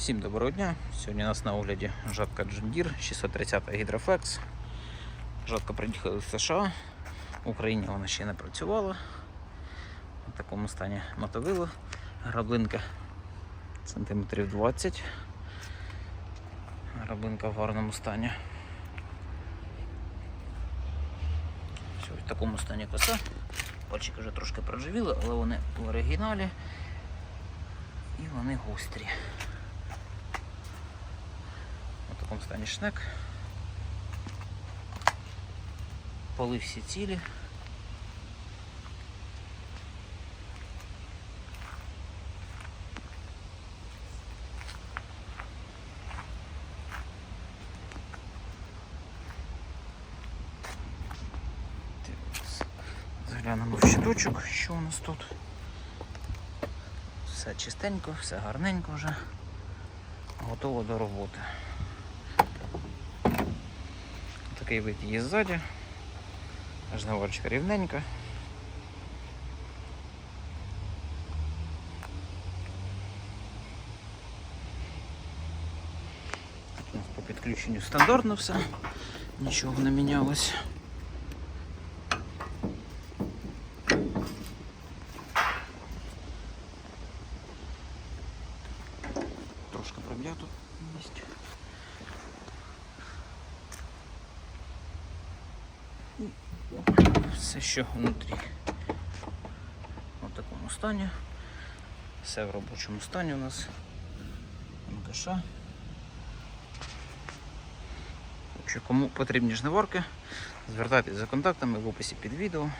Всім доброго дня. Сьогодні у нас на огляді жатка Deere 630 Hydroflex. Жатка приїхала з США. В Україні вона ще не працювала. В такому стані мотовило. Граблинка сантиметрів 20. Граблинка в гарному стані. Все, в такому стані коса. Пальчики вже трошки проживіли, але вони в оригіналі і вони гострі. Такому стані шнек. Поли всі цілі. Заглянемо в щиточок, що у нас тут. Все чистенько, все гарненько вже. Готово до роботи. Такий вид є ззаді. Жниварочка рівненька. Тут у нас по підключенню стандартно все, нічого не мінялось. Трошки проб'ято місць. Все, що внутрі. В такому стані. Все в робочому стані у нас. МКШ. Якщо кому потрібні жниварки, звертайтесь за контактами в описі під відео.